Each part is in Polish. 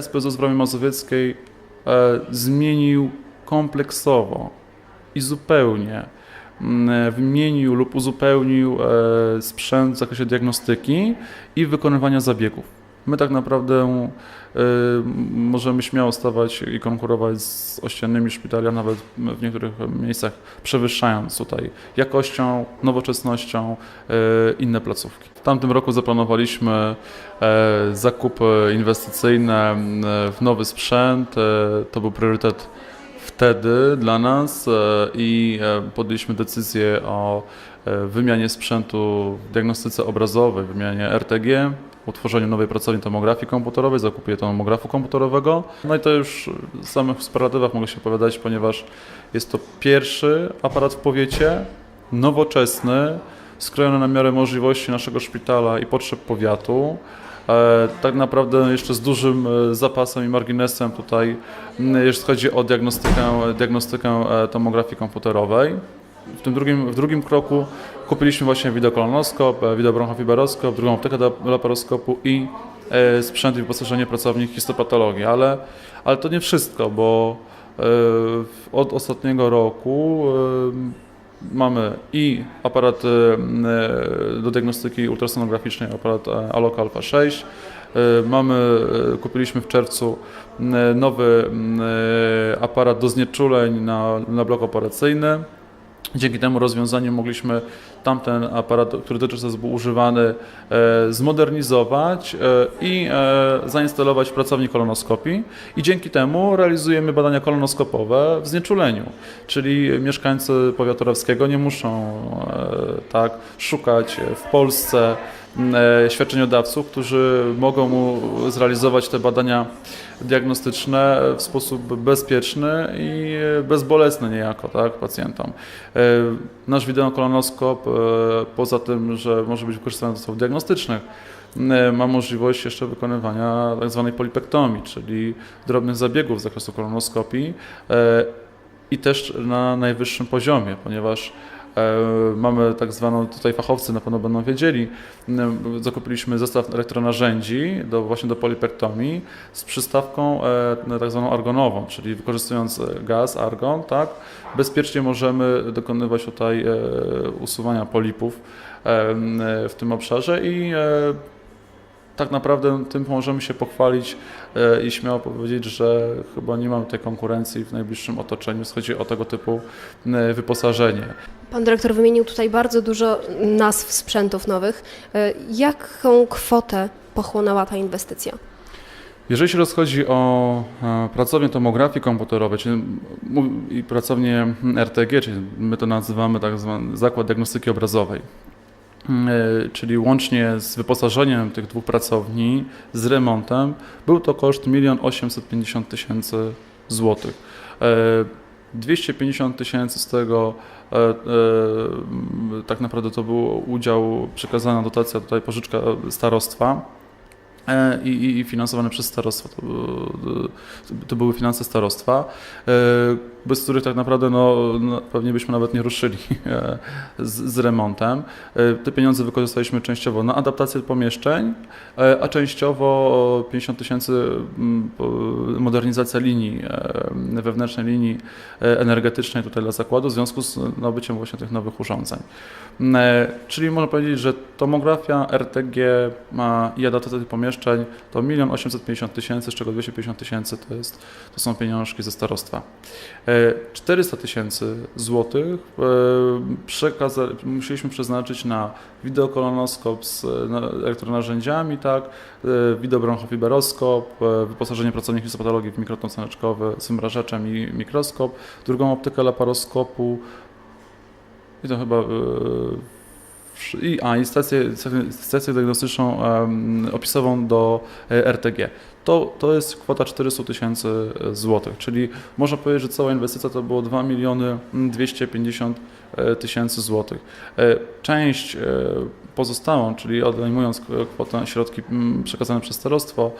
SPZ z Bramy Mazowieckiej e, zmienił kompleksowo i zupełnie mm, wymienił lub uzupełnił e, sprzęt w zakresie diagnostyki i wykonywania zabiegów. My tak naprawdę e, możemy śmiało stawać i konkurować z ościennymi szpitali, a nawet w niektórych miejscach przewyższając tutaj jakością, nowoczesnością e, inne placówki. W tamtym roku zaplanowaliśmy e, zakupy inwestycyjne m, w nowy sprzęt. E, To był priorytet wtedy dla nas e, i e, podjęliśmy decyzję o e, wymianie sprzętu w diagnostyce obrazowej, wymianie RTG, utworzeniu nowej pracowni tomografii komputerowej, zakupie tomografu komputerowego. No i to już w samych superlatywach mogę się opowiadać, ponieważ jest to pierwszy aparat w powiecie, nowoczesny, skrojony na miarę możliwości naszego szpitala i potrzeb powiatu. E, tak naprawdę jeszcze z dużym e, zapasem i marginesem tutaj, jeśli chodzi o diagnostykę, diagnostykę e, tomografii komputerowej. W tym drugim, w drugim kroku kupiliśmy właśnie widokolonoskop, e, widobronchofiberoskop, drugą optykę do laparoskopu i e, sprzęt i wyposażenie pracowni histopatologii, ale, ale to nie wszystko, bo e, od ostatniego roku Mamy i aparat do diagnostyki ultrasonograficznej, aparat Aloka Alpha 6. E, Mamy, kupiliśmy w czerwcu nowy aparat do znieczuleń na, na blok operacyjny. Dzięki temu rozwiązaniu mogliśmy tamten aparat, który dotychczas był używany, e, zmodernizować e, i e, zainstalować w pracowni kolonoskopii. I dzięki temu realizujemy badania kolonoskopowe w znieczuleniu. Czyli mieszkańcy powiatu nie muszą tak szukać w Polsce świadczeniodawców, którzy mogą mu zrealizować te badania diagnostyczne w sposób bezpieczny i bezbolesny niejako tak, pacjentom. E, Nasz wideokolonoskop, e, poza tym, że może być wykorzystany do celów diagnostycznych, e, ma możliwość jeszcze wykonywania tak zwanej polipektomii, czyli drobnych zabiegów z zakresu kolonoskopii e, i też na najwyższym poziomie, ponieważ e, mamy tak zwaną, tutaj fachowcy na pewno będą wiedzieli, zakupiliśmy zestaw elektronarzędzi do, właśnie do polipektomii z przystawką e, tak zwaną argonową, czyli wykorzystując e, gaz, argon, tak, bezpiecznie możemy dokonywać tutaj e, usuwania polipów e, w tym obszarze i e, tak naprawdę tym możemy się pochwalić e, i śmiało powiedzieć, że chyba nie mamy tej konkurencji w najbliższym otoczeniu, jeśli chodzi o tego typu e, wyposażenie. Pan dyrektor wymienił tutaj bardzo dużo nazw sprzętów nowych. E, Jaką kwotę pochłonęła ta inwestycja? Jeżeli się rozchodzi o pracownię tomografii komputerowej czyli, i pracownię RTG, czyli my to nazywamy tak zwany zakład diagnostyki obrazowej, czyli łącznie z wyposażeniem tych dwóch pracowni, z remontem, był to koszt 1 850 tysięcy złotych. E, 250 tysięcy z tego m, tak naprawdę to był udział przekazana dotacja, tutaj pożyczka starostwa. E, i, i- finansowane przez starostwo. To, były- to były finanse starostwa, e, bez których tak naprawdę no, no, pewnie byśmy nawet nie ruszyli e, z, z remontem. E, Te pieniądze wykorzystaliśmy częściowo na adaptację pomieszczeń, e, a częściowo 50 tysięcy modernizacja linii, e, wewnętrznej linii e, energetycznej tutaj dla zakładu w związku z nabyciem właśnie tych nowych urządzeń. E, Czyli można powiedzieć, że tomografia RTG i adaptacja tych pomieszczeń to 1 850 tysięcy, z czego 250 tysięcy to, jest, to są pieniążki ze starostwa. E, 400 tysięcy złotych e, musieliśmy przeznaczyć na wideokolonoskop z e, na- elektronarzędziami, tak, e, widobronchofiberoskop, e, wyposażenie pracowni histopatologii w mikroton saneczkowy z wymrażaczem i mikroskop, drugą optykę laparoskopu i to chyba e, a, i stację, stację diagnostyczną opisową do e, RTG. To, to jest kwota 400 tysięcy złotych, czyli można powiedzieć, że cała inwestycja to było 2 miliony 250 e, tysięcy złotych. E, Część pozostałą, czyli odejmując kwotę środki mm, przekazane przez starostwo,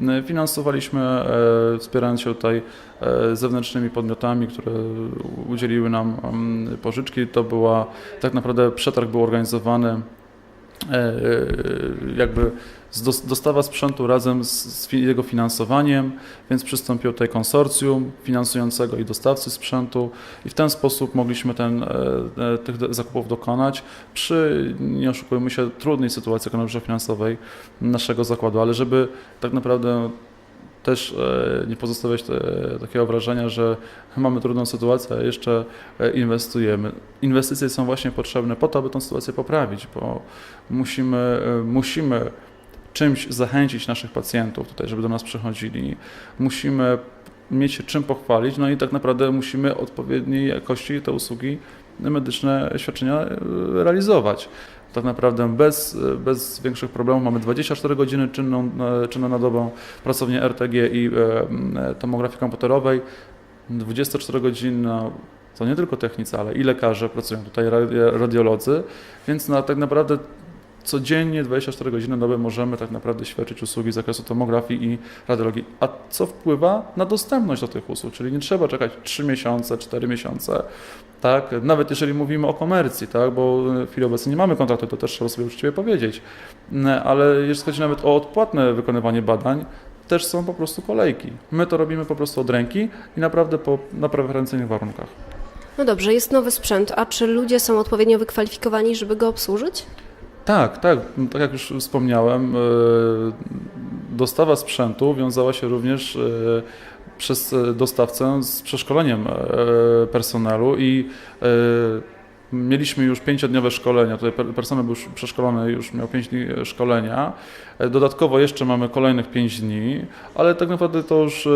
m, finansowaliśmy, e, wspierając się tutaj e, zewnętrznymi podmiotami, które udzieliły nam mm, pożyczki. To była tak naprawdę przetarg był organizowany jakby z dos- dostawa sprzętu razem z, jego finansowaniem, więc przystąpiło tutaj konsorcjum finansującego i dostawcy sprzętu i w ten sposób mogliśmy ten, e, e, tych zakupów dokonać przy, nie oszukujmy się, trudnej sytuacji ekonomiczno-finansowej naszego zakładu, ale żeby tak naprawdę też e, nie pozostawiać te, takiego wrażenia, że mamy trudną sytuację, a jeszcze e, inwestujemy. Inwestycje są właśnie potrzebne po to, aby tę sytuację poprawić, bo musimy, e, musimy czymś zachęcić naszych pacjentów tutaj, żeby do nas przychodzili. Musimy mieć się czym pochwalić, no i tak naprawdę musimy odpowiedniej jakości te usługi medyczne, świadczenia realizować. Tak naprawdę bez, bez większych problemów mamy 24 godziny czynną, e, czynną na dobę pracownię RTG i e, tomografii komputerowej, 24 godziny to nie tylko technicy, ale i lekarze pracują tutaj, ra- radiolodzy, więc na, tak naprawdę codziennie 24 godziny na dobę możemy tak naprawdę świadczyć usługi z zakresu tomografii i radiologii. A co wpływa na dostępność do tych usług, czyli nie trzeba czekać 3 miesiące, 4 miesiące, tak? Nawet jeżeli mówimy o komercji, tak? Bo w chwili obecnej nie mamy kontraktu, to też trzeba sobie uczciwie powiedzieć. Ale jeśli chodzi nawet o odpłatne wykonywanie badań, też są po prostu kolejki. My to robimy po prostu od ręki i naprawdę po, na preferencyjnych warunkach. No dobrze, jest nowy sprzęt, a czy ludzie są odpowiednio wykwalifikowani, żeby go obsłużyć? Tak, tak. Tak jak już wspomniałem, e, dostawa sprzętu wiązała się również e, przez dostawcę z przeszkoleniem e, personelu i mieliśmy już pięciodniowe szkolenia. Tutaj per- personel był już przeszkolony, już miał pięć dni szkolenia. Dodatkowo jeszcze mamy kolejnych pięć dni, ale tak naprawdę to już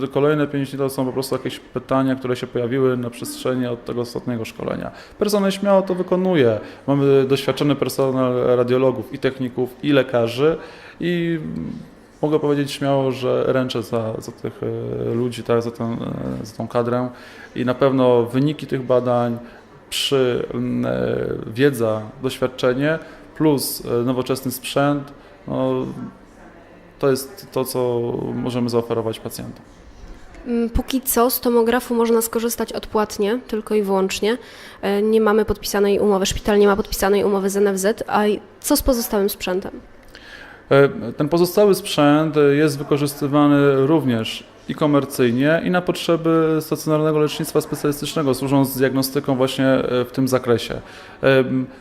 te kolejne pięć dni to są po prostu jakieś pytania, które się pojawiły na przestrzeni od tego ostatniego szkolenia. Personel śmiało to wykonuje. Mamy doświadczony personel radiologów i techników i lekarzy i mogę powiedzieć śmiało, że ręczę za, za tych e, ludzi, tak, za, e, za tą kadrę i na pewno wyniki tych badań przy e, wiedza, doświadczenie plus e, nowoczesny sprzęt, no, to jest to, co możemy zaoferować pacjentom. Mm, Póki co z tomografu można skorzystać odpłatnie, tylko i wyłącznie. E, Nie mamy podpisanej umowy, szpital nie ma podpisanej umowy z NFZ, a co z pozostałym sprzętem? E, Ten pozostały sprzęt e, jest wykorzystywany również i komercyjnie, i na potrzeby stacjonarnego lecznictwa specjalistycznego, służąc diagnostyką właśnie e, w tym zakresie.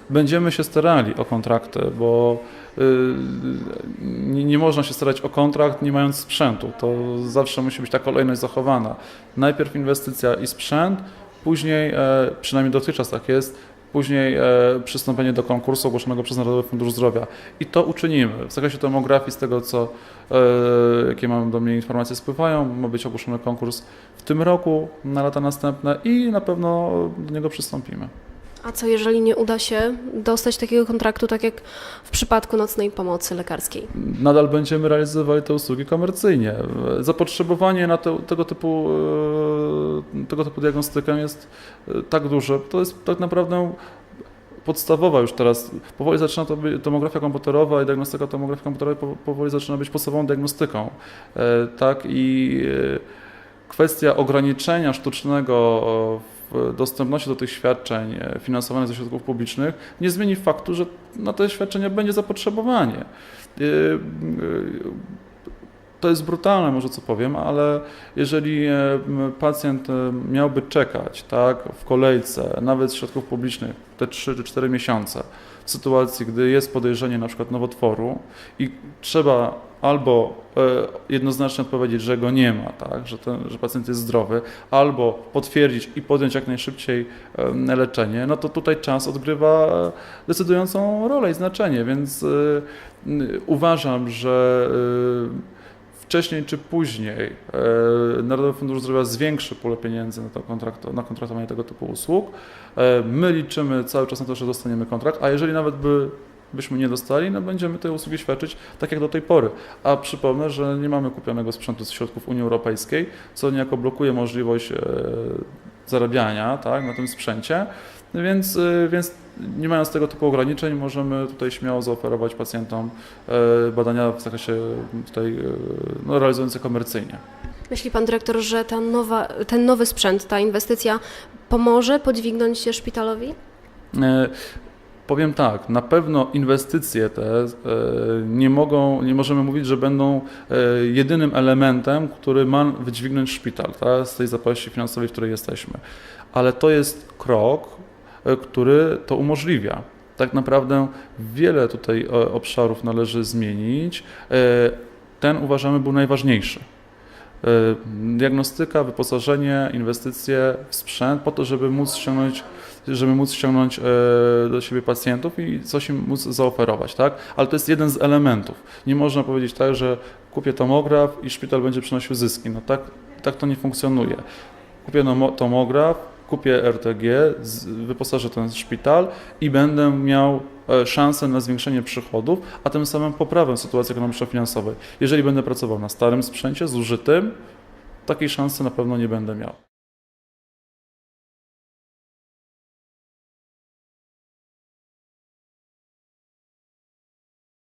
Będziemy się starali o kontrakty, bo e, nie, nie można się starać o kontrakt nie mając sprzętu. To zawsze musi być ta kolejność zachowana. Najpierw inwestycja i sprzęt, później, e, przynajmniej dotychczas tak jest, później e, przystąpienie do konkursu ogłoszonego przez Narodowy Fundusz Zdrowia. I to uczynimy. W zakresie tomografii, z tego co, e, jakie mam do mnie informacje spływają, ma być ogłoszony konkurs w tym roku, na lata następne i na pewno do niego przystąpimy. A co jeżeli nie uda się dostać takiego kontraktu, tak jak w przypadku nocnej pomocy lekarskiej? Nadal będziemy realizowali te usługi komercyjnie. Zapotrzebowanie na te, tego, typu, e, tego typu diagnostykę jest e, tak duże. To jest tak naprawdę podstawowa już teraz. Powoli zaczyna to być tomografia komputerowa i diagnostyka tomografii komputerowej po- powoli zaczyna być podstawową diagnostyką. E, Tak i kwestia ograniczenia sztucznego dostępności do tych świadczeń e, finansowanych ze środków publicznych nie zmieni faktu, że na te świadczenia będzie zapotrzebowanie. E, e, To jest brutalne, może co powiem, ale jeżeli pacjent miałby czekać tak, w kolejce, nawet z środków publicznych, te 3 czy 4 miesiące, w sytuacji, gdy jest podejrzenie na przykład nowotworu i trzeba albo e, jednoznacznie odpowiedzieć, że go nie ma, tak, że, ten, że pacjent jest zdrowy, albo potwierdzić i podjąć jak najszybciej leczenie, no to tutaj czas odgrywa decydującą rolę i znaczenie, więc e, uważam, że e, wcześniej czy później Narodowy Fundusz Zdrowia zwiększy pulę pieniędzy na, to kontrakt, na kontraktowanie tego typu usług. My liczymy cały czas na to, że dostaniemy kontrakt, a jeżeli nawet by, byśmy nie dostali, no będziemy te usługi świadczyć tak jak do tej pory. A przypomnę, że nie mamy kupionego sprzętu z środków Unii Europejskiej, co niejako blokuje możliwość e, zarabiania tak, na tym sprzęcie. Więc, e, więc nie mając tego typu ograniczeń, możemy tutaj śmiało zaoferować pacjentom e, badania w zakresie tutaj no, realizujące komercyjnie. Myśli pan dyrektor, że ta nowa, ten nowy sprzęt, ta inwestycja pomoże podźwignąć się szpitalowi? Powiem tak, na pewno inwestycje te e, nie mogą, nie możemy mówić, że będą e, jedynym elementem, który ma wydźwignąć szpital tak, z tej zapaści finansowej, w której jesteśmy. Ale to jest krok, e, który to umożliwia. Tak naprawdę wiele tutaj obszarów należy zmienić. Ten uważamy był najważniejszy. E, Diagnostyka, wyposażenie, inwestycje w sprzęt po to, żeby móc ściągnąć żeby móc ściągnąć e, do siebie pacjentów i coś im móc zaoferować, tak? Ale to jest jeden z elementów. Nie można powiedzieć tak, że kupię tomograf i szpital będzie przynosił zyski. No tak, tak to nie funkcjonuje. Kupię tomograf, kupię RTG, wyposażę ten szpital i będę miał e, szansę na zwiększenie przychodów, a tym samym poprawę sytuacji ekonomiczno-finansowej. Jeżeli będę pracował na starym sprzęcie, zużytym, takiej szansy na pewno nie będę miał.